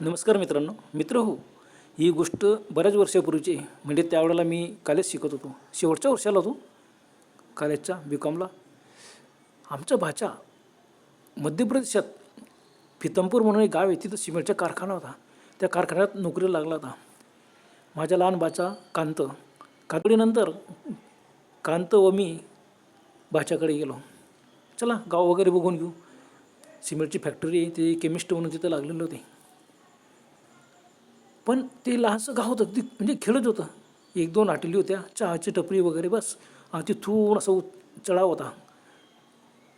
नमस्कार मित्रांनो मित्र हो ही गोष्ट बऱ्याच वर्षापूर्वीची आहे. म्हणजे त्यावेळेला मी कॉलेज शिकत होतो. शेवटच्या वर्षाला होतो. कॉलेजच्या बी कॉमला आमच्या भाच्या मध्य प्रदेशात फितमपूर म्हणून एक गाव आहे. तिथं सिमेंटचा कारखाना होता. त्या कारखान्यात नोकरीला लागला होता. माझ्या लहान भाचा कांत. काकडीनंतर कांत व मी भाच्याकडे गेलो. चला गाव वगैरे बघून घेऊ. सिमेंटची फॅक्टरी ते केमिस्ट म्हणून तिथं लागलेलं होते. पण ते लहानसं गाव होतं ती म्हणजे खेळत होतं. एक दोन आटली होत्या चहाची टपरी वगैरे बस. तिथून असं उत- चढाव होता.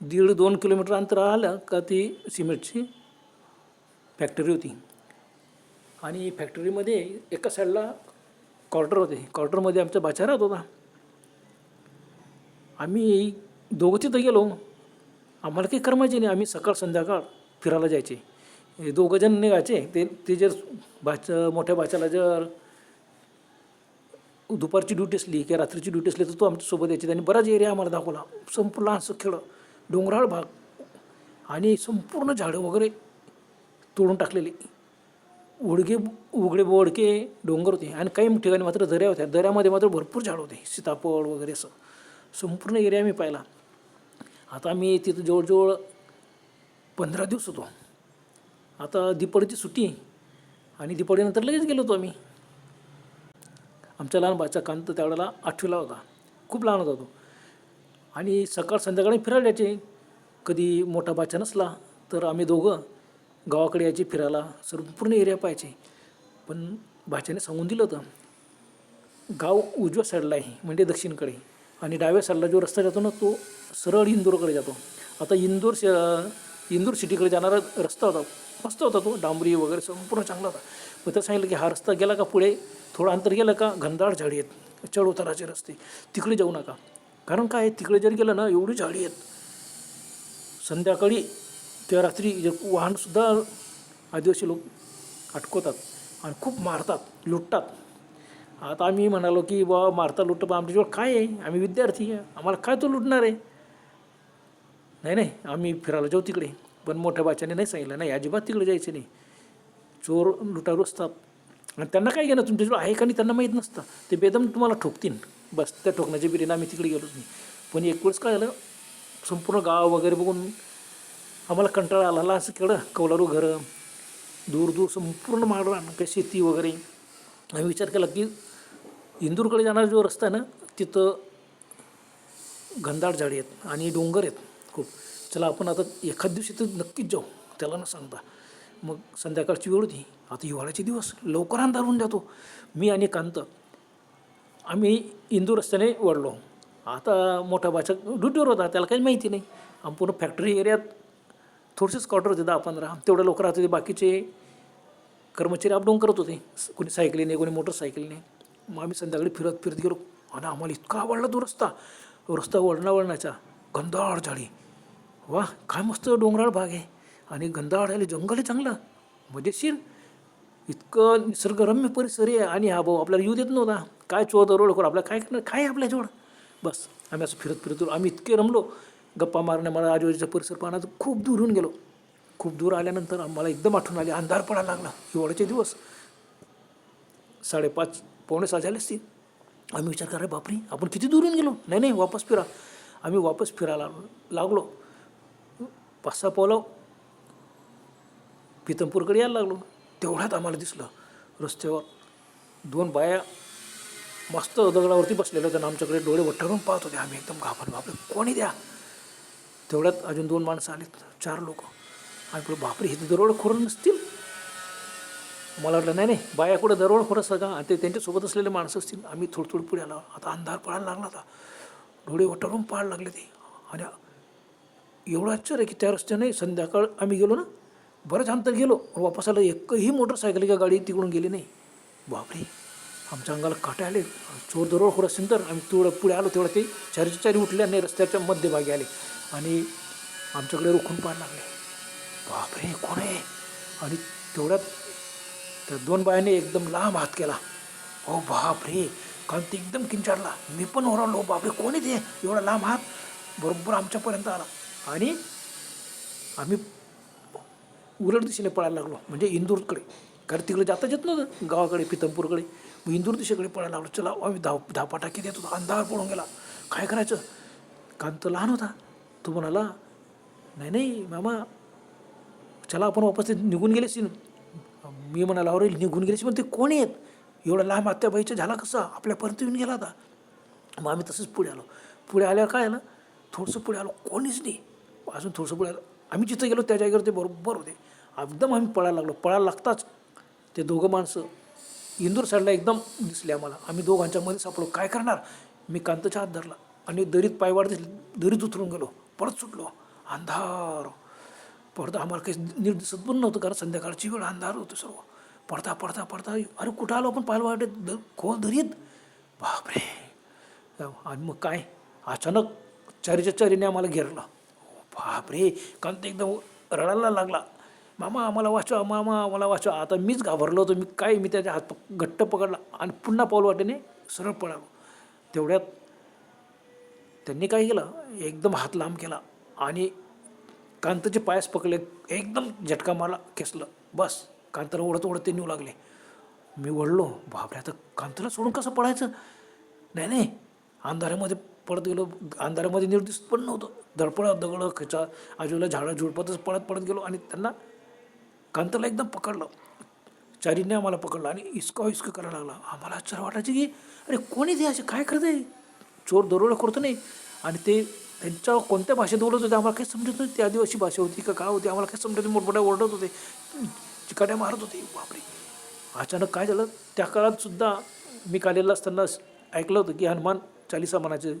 दीड दोन किलोमीटर अंतर आलं का ती सिमेंटची फॅक्टरी होती. आणि फॅक्टरीमध्ये एका साईडला क्वार्टर होते. क्वार्टरमध्ये आमचा बाचा राहत होता. आम्ही दोघं तिथं गेलो. आम्हाला काही करमायचे नाही. आम्ही सकाळ संध्याकाळ फिरायला जायचे. हे दोघं जण निघायचे. ते ते जर बाच मोठ्या बाच्याला जर दुपारची ड्युटी असली किंवा रात्रीची ड्युटी असली तर तो आमच्यासोबत यायचे. त्यांनी बराच एरिया आम्हाला दाखवला. संपूर्ण असं खेळ डोंगराळ भाग आणि संपूर्ण झाडं वगैरे तोडून टाकलेली. उडगे उघडे बोडके डोंगर होते आणि काही ठिकाणी मात्र दऱ्या होत्या. दऱ्यामध्ये मात्र भरपूर झाडं होते. सीताफळ वगैरे असं. संपूर्ण एरिया मी पाहिला. आता आम्ही तिथं जवळजवळ पंधरा दिवस होतो. आता दीपावलीची सुट्टी आणि दीपावलीनंतर लगेच गेलो होतो आम्ही. आमच्या लहान बाचा कांत त्यावेळेला आठवीला होता. खूप लहान होता तो. आणि सकाळ संध्याकाळी फिरायला यायचे. कधी मोठा बाचा नसला तर आम्ही दोघं गावाकडे यायचे फिरायला. संपूर्ण एरिया पाहायचे. पण बाच्याने सांगून दिलं होतं गाव उजव्या साईडला आहे म्हणजे दक्षिणकडे. आणि डाव्या साईडला जो रस्ता जातो ना तो सरळ इंदोरकडे जातो. आता इंदोर श इंदूर सिटीकडे जाणारा रस्ता होता. मस्त होता तो डांबरी वगैरे संपूर्ण चांगला होता. मग तर सांगितलं की हा रस्ता गेला का पुढे? थोडं अंतर गेलं का? घनदाट झाडी आहेत. चढ उताराचे रस्ते. तिकडे जाऊ नका. कारण काय? आहे, तिकडे जर गेलं ना एवढी झाडी आहेत. संध्याकाळी किंवा रात्री वाहनसुद्धा आदिवासी लोक अटकवतात आणि खूप मारतात लुटतात. आता आम्ही म्हणालो की बा मारता लुटतं पण आमच्याजवळ काय आहे? आम्ही विद्यार्थी आहे. आम्हाला काय तो लुटणार आहे? नाही नाही आम्ही फिरायला जाऊ तिकडे. पण मोठ्या बाच्याने नाही सांगितलं नाही अजिबात तिकडे जायचं नाही. चोर लुटारू असतात. आणि त्यांना काय घेणं तुमच्याजवळ आहे का नाही त्यांना माहीत नसतं. ते बेदम तुम्हाला ठोकतील. बस त्या ठोकण्याच्या बिरीनं आम्ही तिकडे गेलोच नाही. पण एक वेळेस काय झालं संपूर्ण गाव वगैरे बघून आम्हाला कंटाळा आला. असं केलं कौलारू घरं दूर दूर संपूर्ण माळरान काय शेती वगैरे. आम्ही विचार केला की इंदूरकडे जाणारा जो रस्ता आहे ना तिथं घनदाट झाडी आहेत आणि डोंगर आहेत. खूप. चला आपण आता एखाद दिवशी तर नक्कीच जाऊ. त्याला न सांगता. मग संध्याकाळची वेळ होती. आता हिवाळ्याचे दिवस. लवकर अंधार होऊन जातो. मी आणि कांत आम्ही इंदूर रस्त्याने वळलो. आता मोठा बाचा ड्युटीवर होता. त्याला काही माहिती नाही. आम्ही पूर्ण फॅक्टरी एरियात थोडेसेच क्वार्टर होते दहा पंधरा. तेवढ्या लवकर राहत होते. बाकीचे कर्मचारी अपडाऊन करत होते. कोणी सायकलीने कोणी मोटरसायकलीने. मग आम्ही संध्याकाळी फिरत फिरत गेलो. आणि आम्हाला इतका आवडला तो रस्ता. रस्ता वळणा वळणाचा गंधाळ झाडी वा काय मस्त डोंगराळ भाग आहे. आणि गंधाळ झाली जंगल आहे चांगलं. मजेशीर. इतकं निसर्गरम्य परिसर आहे. आणि हा भाऊ आपल्याला येऊ देत नव्हता. काय चोर दरोडखोर आपल्या आपल्याला काय करणार? काय आपल्याजवळ बस आम्ही असं फिरत फिरत आम्ही इतके रमलो. गप्पा मारण्या मला आजूबाजूचा परिसर पाहण्यात खूप दूर होऊन गेलो. खूप दूर आल्यानंतर आम्हाला एकदम आठवण आली. अंधार पडायला लागला. हिवाळ्याचे दिवस. साडेपाच पावणे सहा झाले असतील. आम्ही विचार करा बापरे आपण किती दूरून गेलो? नाही नाही वापस फिरा. आम्ही वापस फिरायला लागलो. पाच सहा पावलं पितमपूरकडे यायला लागलो. तेवढ्यात आम्हाला दिसलं रस्त्यावर दोन बाया मस्त दगडावरती बसलेल्या होत्या आमच्याकडे डोळे वट्टारून पाहत होते. आम्ही एकदम घाबरलो. बापरे कोणी द्या तेवढ्यात अजून दोन माणसं आलेत. चार लोक. आणि पुढे बापरे हे तर दरोडखोर नसतील. मला वाटलं नाही नाही बाया कुठं दरोडखोर असतं का आणि ते त्यांच्यासोबत असलेले माणसं असतील. आम्ही थोडं थोडं पुढे आलो. आता अंधार पडायला लागला होता डोळे वटारून पाहायला लागले ते. आणि एवढं आश्चर्य की त्या रस्त्याने संध्याकाळ आम्ही गेलो ना बरंच अंतर गेलो. वापस आलं एकही मोटरसायकल किंवा गाडी तिकडून गेली नाही. बापरे आमच्या अंगाला काटे आले. चोर दरोडखोर असेल तर आम्ही तेवढं पुढे आलो तेवढं ते चारीच्या चारी उठले आणि रस्त्याच्या मध्यभागी आले. आणि आमच्याकडे रोखून पाहायला लागले. बापरे कोण आहे? आणि तेवढ्यात त्या दोन बायाने एकदम लांब हात केला. ओ बापरे कारण ते एकदम किंचाडला मी पण ओरडलो बापरे कोण ते? एवढा लांब हात. बरोबर आमच्यापर्यंत आला. आणि आम्ही उलट दिशेने पळायला लागलो. म्हणजे इंदूरकडे. कारण तिकडे जाता येत नव्हतं. गावाकडे पितमपूरकडे. मग इंदूर दिशेकडे पळायला लागलो. चला आम्ही धाव धापा टाकी देत होतो? अंधार पडून गेला. काय करायचं? कारण तो लहान होता. तो म्हणाला नाही नाही मामा चला आपण वापस निघून गेलेस मी म्हणाला अरे निघून गेलेस पण ते कोण आहेत? एवढा लांब आत्याबाईचा झाला कसा? आपल्यापर्यंत येऊन गेला आता. मग आम्ही तसंच पुढे आलो. पुढे आल्यावर काय आलं थोडंसं पुढे आलो. कोणीच नाही. अजून थोडंसं पुढे आलो. आम्ही जिथं गेलो त्या जागेवर ते बरोबर होते. एकदम आम्ही पळायला लागलो. पळायला लागताच ते दोघं माणसं इंदूर साईडला एकदम दिसले आम्हाला. आम्ही दोघांच्या मध्ये सापडलो. काय करणार? मी कांतच्या हात धरला. आणि दरीत पायवाड दिसली. दरीत उतरून गेलो. परत सुटलो. अंधार. परत आम्हाला काही नीट दिसत पण नव्हतं कारण संध्याकाळची वेळ अंधार होतं सर्व. पडता पडता पडता. अरे कुठं आलो आपण पाहायला वाटत? द खोल दरीत. बापरे. आणि मग काय? अचानक चरीच्या चरीने आम्हाला घेरलं. बापरे. कांत एकदम रडायला लागला. मामा आम्हाला वाचवा मामा आम्हाला वाचवा. आता मीच घाबरलो होतो. मी काय मी त्याच्या हात घट्ट पकडला. आणि पुन्हा पाऊल वाटेने सरळ पळालो. तेवढ्यात त्यांनी काय केलं? एकदम हात लांब केला. आणि कांताचे पायस पकडले. एकदम झटका मारला खेचलं. बस. कांताला ओढत ओढत ते नेऊ लागले. मी वळलो बापरे आता कांताला सोडून कसं पळायचं? नाही नाही अंधारामध्ये पडत गेलो अंधारामध्ये निर्दिस पण नव्हतं. धडपडत दगडं खचा आजूला झाडं झुडपतच पळत पळत गेलो आणि त्यांना कांताला एकदम पकडलं. चारीने आम्हाला पकडलं आणि इसका इस्क करायला लागला. आम्हाला आश्चर्य वाटायचं की अरे कोणी ते असे? काय करत आहे? चोर दरोडा करतो नाही. आणि ते त्यांच्या कोणत्या भाषेत बोलत होते आम्हाला काही समजत नाही ती आदिवासी भाषा होती का काय होती आम्हाला काही समजत नाही मोठमोठ्या ओरडत होते. चिकाट्या मारत होते. बापरे. अचानक काय झालं? त्या काळात सुद्धा मी कालेला असताना ऐकलं होतं की हनुमान चालिसा म्हणायचे.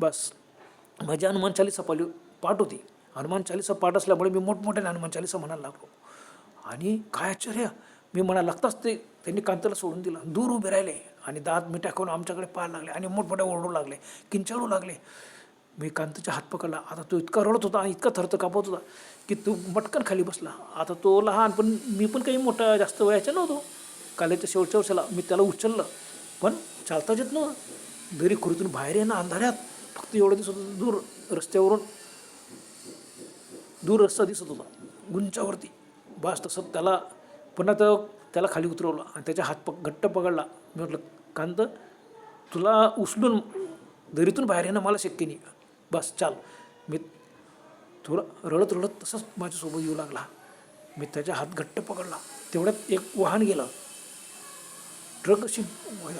बस. माझी हनुमान चालिसा पाली पाठ होती. हनुमान चालिसा पाठ असल्यामुळे मी मोठमोठ्याने हनुमान चालिसा म्हणायला लागलो. आणि काय आश्चर्य! मी म्हणा लागताच ते त्यांनी कांताला सोडून दिलं. दूर उभे राहिले आणि दात मी टाकून आमच्याकडे पाहायला लागले आणि मोठमोठ्या ओरडू लागले किंचाळू लागले. मी कांताचा हात पकडला. आता तो इतका रडत होता आणि इतका थरथ कापत होता की तो मटकन खाली बसला. आता तो लहान पण मी पण काही मोठा जास्त वयाचा नव्हतो. कालेच्या शेवटच्या वर्षाला मी त्याला उचललं. पण चालताच येत नव्हतं. दरी खुरीतून बाहेर येणं अंधाऱ्यात फक्त एवढं दिसत होतं दूर रस्त्यावरून दूर रस्ता दिसत होता गुंचावरती बस तसं त्याला पुन्हा तर त्याला खाली उतरवलं आणि त्याच्या हात पक घट्ट पकडला. मी म्हटलं कांत तुला उचलून दरीतून बाहेर येणं मला शक्य नाही. बस चाल. मी थोडं रडत रडत तसंच माझ्यासोबत येऊ लागला. मी त्याच्या हात घट्ट पकडला. तेवढ्यात एक वाहन गेलं. ट्रक अशी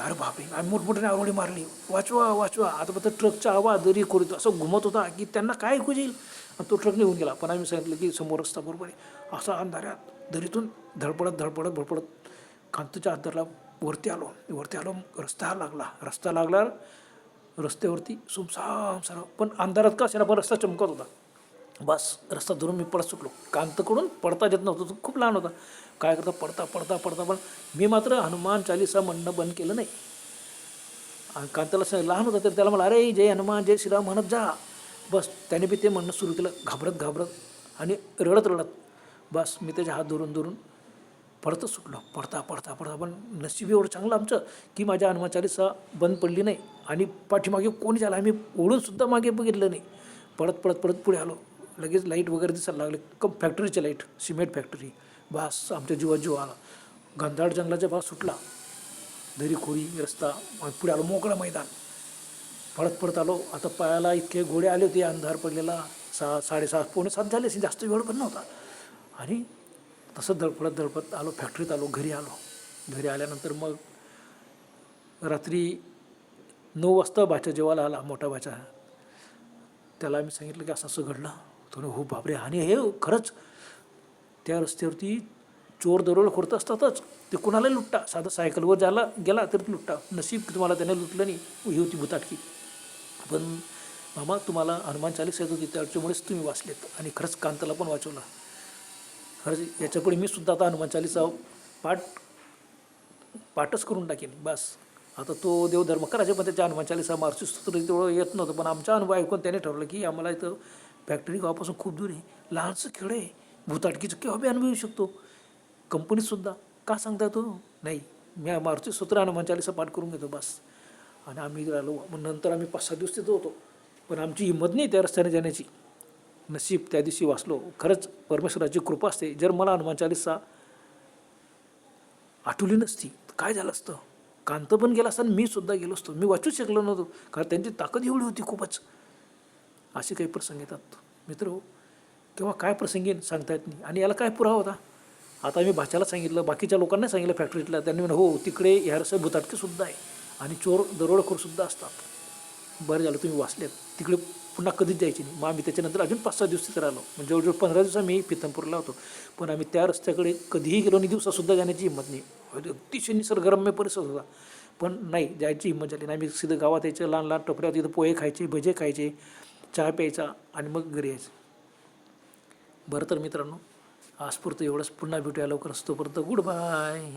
अरे बापरे आम्ही मोठमोठ्याने आवडी मारली. वाचवा वाचवा आता फक्त ट्रकचा आवाज दरी खोरीत असं घुमत होता की त्यांना काय ऐकू येईल? आणि तो ट्रक निघून गेला. पण आम्ही सांगितलं की समोर रस्ता बरोबर आहे. असा अंधाऱ्यात दरीतून धडपडत धडपडत धडपडत कांतच्या अंतरला वरती आलो. वरती आलो रस्ता लागला. रस्ता लागल्यावर रस्त्यावरती सुमसाम सारा पण अंधारात का असेना रस्ता चमकत होता. बस रस्ता धरून मी पडत सुटलो. कांतकडून पडता येत नव्हतो. तो खूप लहान होता. काय करता? पडता पडता पडता पण मी मात्र हनुमान चालिसा म्हणणं बंद केलं नाही. आणि कांताला स लहान होता तर त्याला मला अरे जय हनुमान जय श्रीराम म्हणत जा. बस त्याने बी ते म्हणणं सुरू केलं. घाबरत घाबरत आणि रडत रडत. बस मी त्याचे हात धरून धरून पडतच सुटलो पडता पडता पडता. पण नशीब एवढं चांगलं आमचं की माझ्या हनुमाचालीसा बंद पडली नाही आणि पाठीमागे कोणी झालं आम्ही ओढूनसुद्धा मागे बघितलं नाही. पडत पडत पडत पुढे आलो. लगेच लाइट वगैरे दिसायला लागले. कम फॅक्टरीचे लाइट सिमेंट फॅक्टरी. बास आमच्या जीवात जीव आला. गंधाड जंगलाचा भाग सुटला. दरी खोरी रस्ता पुढे आलो मोकळं मैदान. पडत पडत आलो. आता पायाला इतके घोडे आले होते अंधार पडलेला. सहा साडेसहा पावणे सात झाले जास्त वेळ पण नव्हता. आणि तसं धडपडत दळपत आलो फॅक्टरीत आलो घरी आलो. घरी आल्यानंतर मग रात्री नऊ वाजता बाच्या जेवायला आला मोठा बाचा त्याला आम्ही सांगितलं की असं असं घडलं. थोडं हो बापरे आणि हे खरंच त्या रस्त्यावरती चोर दरोड खोडत असतातच. ते कुणालाही लुटता. साधं सायकलवर जायला गेला तर लुटता. नशीब की तुम्हाला त्याने लुटलं नाही ही होती भुताटकी पण मामा तुम्हाला हनुमान चालीस येत होती त्याच्यामुळेच तुम्ही वाचलेत. आणि खरंच कांताला पण वाचवला. खरंच याच्यापुढे मी सुद्धा आता हनुमान चालीसा पाठ पाठच करून टाकेन बस. आता तो देवधर्म करायचे पण त्याच्या हनुमान चालीसा मार्ची सूत्र तेवढं येत नव्हतं पण आमचा अनुभव ऐकून त्याने ठरवलं की आम्हाला इथं फॅक्टरी गावापासून खूप दूर आहे. लहानसं खेळ आहे. भूताटकीचं केव्हा बी येऊ शकतो. कंपनीतसुद्धा का सांगता तो नाही. मी मारुती सूत्र हनुमान चालीसा पाठ करून घेतो बस. आणि आम्ही आलो. मग नंतर आम्ही पाच सहा दिवस तिथं होतो. पण आमची हिंमत नाही त्या रस्त्याने जाण्याची. नशीब त्या दिवशी वाचलो. खरंच परमेश्वराची कृपा असते. जर मला हनुमान चालीसा आठवली नसती तर काय झालं असतं? कांत पण गेला असता मी सुद्धा गेलो असतो. मी वाचूच शकलो नव्हतो. कारण त्यांची ताकद एवढी होती खूपच. असे काही प्रसंग येतात. मित्र हो किंवा काय प्रसंग येईन सांगता येत नाही. आणि याला काय पुरावा होता? आता मी भाच्याला सांगितलं बाकीच्या लोकांना सांगितलं फॅक्टरीतल्या त्यांनी म्हणलं हो तिकडे ह्या रस्त्यात भुताटकेसुद्धा आहे. आणि चोर दरोडखोरसुद्धा असतात. बरं झालं तुम्ही वाचलेत. तिकडे पुन्हा कधीच जायची नाही. मग आम्ही त्याच्यानंतर अजून पाच सहा दिवस तिथे राहिलो. म्हणजे जवळजवळ पंधरा दिवस आम्ही पितनपूरला होतो. पण आम्ही त्या रस्त्याकडे कधीही गेलो आणि दिवसासुद्धा जाण्याची हिंमत नाही. अतिशय निसर्गरम्य परिसर होता. पण नाही जायची हिंमत झाली नाही. आम्ही सिधं गावात यायचं लहान लहान टोपऱ्यात तिथं पोहे खायचे भजे खायचे चहा प्यायचा आणि मग घरी यायचं. बरं तर मित्रांनो आजपुरतं एवढंच. पुन्हा भेटूया लवकरच. तोपर्यंत गुड बाय.